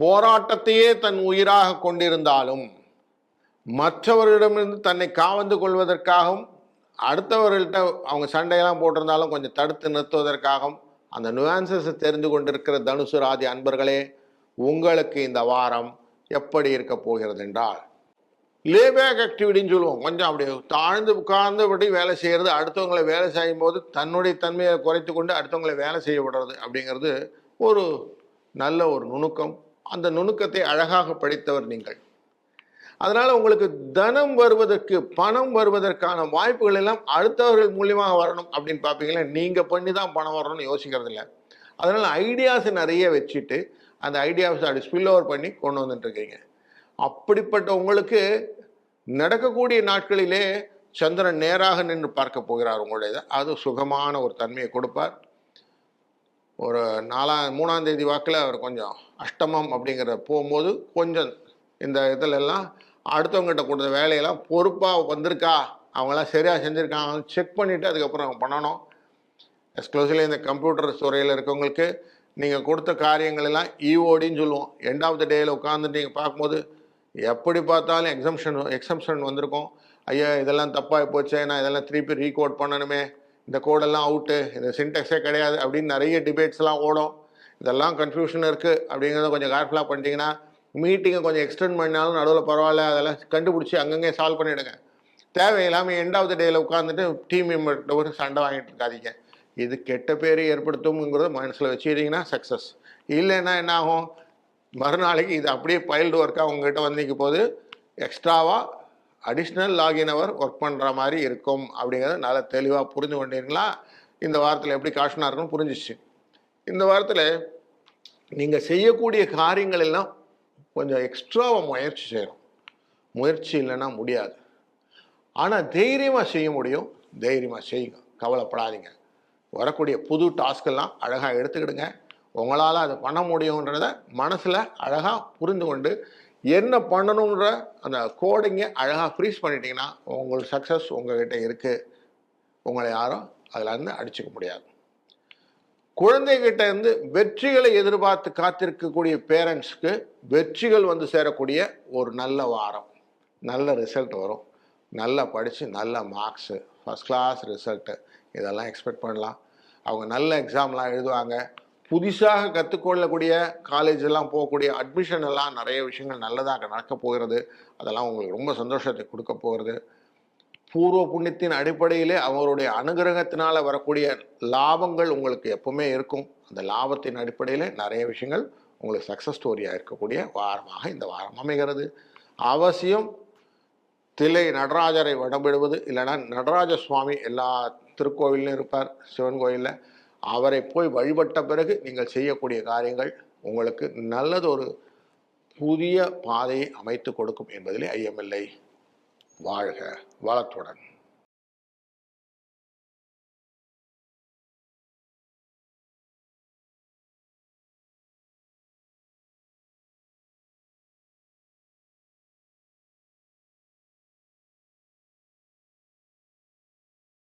போராட்டத்தையே தன் உயிராக கொண்டிருந்தாலும் மற்றவர்களிடமிருந்து தன்னை காவந்து கொள்வதற்காகவும் அடுத்தவர்கள்ட்ட அவங்க சண்டையெல்லாம் போட்டிருந்தாலும் கொஞ்சம் தடுத்து நிறுத்துவதற்காகவும் அந்த நுவான்சஸை தெரிந்து கொண்டிருக்கிற தனுசு ராதி அன்பர்களே உங்களுக்கு இந்த வாரம் எப்படி இருக்க போகிறது என்றால் லேபேக் ஆக்டிவிட்டின்னு சொல்லுவோம். கொஞ்சம் அப்படி தாழ்ந்து உட்கார்ந்தபடி வேலை செய்கிறது அடுத்தவங்களை வேலை செய்யும் போது தன்னுடைய தன்மையை குறைத்து கொண்டு அடுத்தவங்களை வேலை செய்ய விடுறது அப்படிங்கிறது ஒரு நல்ல ஒரு நுணுக்கம். அந்த நுணுக்கத்தை அழகாக படித்தவர் நீங்கள். அதனால் உங்களுக்கு தனம் வருவதற்கு பணம் வருவதற்கான வாய்ப்புகள் எல்லாம் அடுத்தவர்கள் மூலியமாக வரணும் அப்படின்னு பார்ப்பீங்களா நீங்கள் பண்ணி தான் பணம் வரணும்னு யோசிக்கிறது இல்லை அதனால் ஐடியாஸை நிறைய வச்சுட்டு அந்த ஐடியாஸை அப்படி ஸ்பில் ஓவர் பண்ணி கொண்டு வந்துட்டு இருக்கீங்க. அப்படிப்பட்ட உங்களுக்கு நடக்கக்கூடிய நாட்களிலே சந்திரன் நேராக நின்று பார்க்க போகிறார் உங்களுடைய அது சுகமான ஒரு தன்மையை கொடுப்பார். ஒரு நாலாம் மூணாம் தேதி வாக்கில் அவர் கொஞ்சம் அஷ்டமம் அப்படிங்கிற போகும்போது கொஞ்சம் இந்த இதில் எல்லாம் அடுத்தவங்ககிட்ட கொடுத்த வேலையெல்லாம் பொறுப்பாக வந்திருக்கா? அவங்களாம் சரியாக செஞ்சுருக்காங்க செக் பண்ணிவிட்டு அதுக்கப்புறம் அவங்க பண்ணணும். எக்ஸ்க்ளூசிவ்லி இந்த கம்ப்யூட்டர் துறையில் இருக்கவங்களுக்கு நீங்கள் கொடுத்த காரியங்கள் எல்லாம் இஓடின்னு சொல்லுவோம். எண்ட் ஆஃப் த டேயில் உட்காந்துட்டு நீங்கள் பார்க்கும்போது எப்படி பார்த்தாலும் எக்ஸம்ஷன் எக்ஸம்ஷன் வந்திருக்கும். ஐயா இதெல்லாம் தப்பாக போச்சே நான் இதெல்லாம் திருப்பி ரீகோட் பண்ணணுமே. இந்த கோடெல்லாம் அவுட்டு இந்த சின்டெக்ஸே கிடையாது அப்படின்னு நிறைய டிபேட்ஸ்லாம் ஓடும். இதெல்லாம் கன்ஃபியூஷன் இருக்குது அப்படிங்கிறத கொஞ்சம் கேர்ஃபுல்லாக பண்ணிட்டீங்கன்னா மீட்டிங்கை கொஞ்சம் எக்ஸ்டெண்ட் பண்ணாலும் நடுவில் பரவாயில்ல அதெல்லாம் கண்டுபிடிச்சி அங்கங்கே சால்வ் பண்ணிவிடுங்க தேவையில்லாமல் எண்ட் ஆஃப் த டேயில் உட்காந்துட்டு டீம் மெம்பர்கிட்ட ஒரு சண்டை வாங்கிட்டு இருக்காதீங்க. இது கெட்ட பேர் ஏற்படுத்தும்ங்கிறத மனசில் வச்சுக்கிட்டிங்கன்னா சக்ஸஸ் இல்லைன்னா என்ன ஆகும்? மறுநாளைக்கு இது அப்படியே பைல்டு ஒர்க்காக உங்ககிட்ட வந்திக்க போது எக்ஸ்ட்ராவாக அடிஷ்னல் லாகின் அவர் ஒர்க் பண்ணுற மாதிரி இருக்கும் அப்படிங்கிறத நல்லா தெளிவாக புரிஞ்சு கொண்டீங்களா இந்த வாரத்தில் எப்படி காஷனாக இருக்குன்னு புரிஞ்சிச்சு இந்த வாரத்தில் நீங்கள் செய்யக்கூடிய காரியங்கள் எல்லாம் கொஞ்சம் எக்ஸ்ட்ராவாக முயற்சி செய்கிறோம் முயற்சி இல்லைன்னா முடியாது. ஆனால் தைரியமாக செய்ய முடியும். தைரியமாக செய்யுங்க. கவலைப்படாதீங்க. வரக்கூடிய புது டாஸ்கெல்லாம் அழகாக எடுத்துக்கிடுங்க. உங்களால் அதை பண்ண முடியுன்றத மனசில் அழகாக புரிந்து கொண்டு என்ன பண்ணணுன்ற அந்த கோடிங்க அழகாக ஃப்ரீஸ் பண்ணிட்டீங்கன்னா உங்களுக்கு சக்ஸஸ் உங்ககிட்ட இருக்குது உங்களை யாரும் அதில் இருந்து அடிச்சுக்க முடியாது. குழந்தைகிட்ட இருந்து வெற்றிகளை எதிர்பார்த்து காத்திருக்கக்கூடிய பேரண்ட்ஸ்க்கு வெற்றிகள் வந்து சேரக்கூடிய ஒரு நல்ல வாரம். நல்ல ரிசல்ட் வரும். நல்லா படித்து நல்ல மார்க்ஸு ஃபஸ்ட் கிளாஸ் ரிசல்ட்டு இதெல்லாம் எக்ஸ்பெக்ட் பண்ணலாம். அவங்க நல்ல எக்ஸாம்லாம் எழுதுவாங்க. புதுசாக கற்றுக்கொள்ளக்கூடிய காலேஜ் எல்லாம் போகக்கூடிய அட்மிஷன் எல்லாம் நிறைய விஷயங்கள் நல்லதாக நடக்க போகிறது. அதெல்லாம் உங்களுக்கு ரொம்ப சந்தோஷத்தை கொடுக்க போகிறது. பூர்வ புண்ணியத்தின் அடிப்படையிலே அவருடைய அனுகிரகத்தினால் வரக்கூடிய லாபங்கள் உங்களுக்கு எப்பவுமே இருக்கும். அந்த லாபத்தின் அடிப்படையில் நிறைய விஷயங்கள் உங்களுக்கு சக்ஸஸ் ஸ்டோரியாக இருக்கக்கூடிய வாரமாக இந்த வாரம் அமைகிறது. அவசியம் திலை நடராஜரை வடம்பிடுவது. இல்லைன்னா நடராஜ சுவாமி எல்லா திருக்கோவிலும் இருப்பார் சிவன் கோயிலில். அவரை போய் வழிபட்ட பிறகு நீங்கள் செய்யக்கூடிய காரியங்கள் உங்களுக்கு நல்லதொரு புதிய பாதையை அமைத்து கொடுக்கும் என்பதிலே ஐயமில்லை. வாழ்க வளத்துடன்.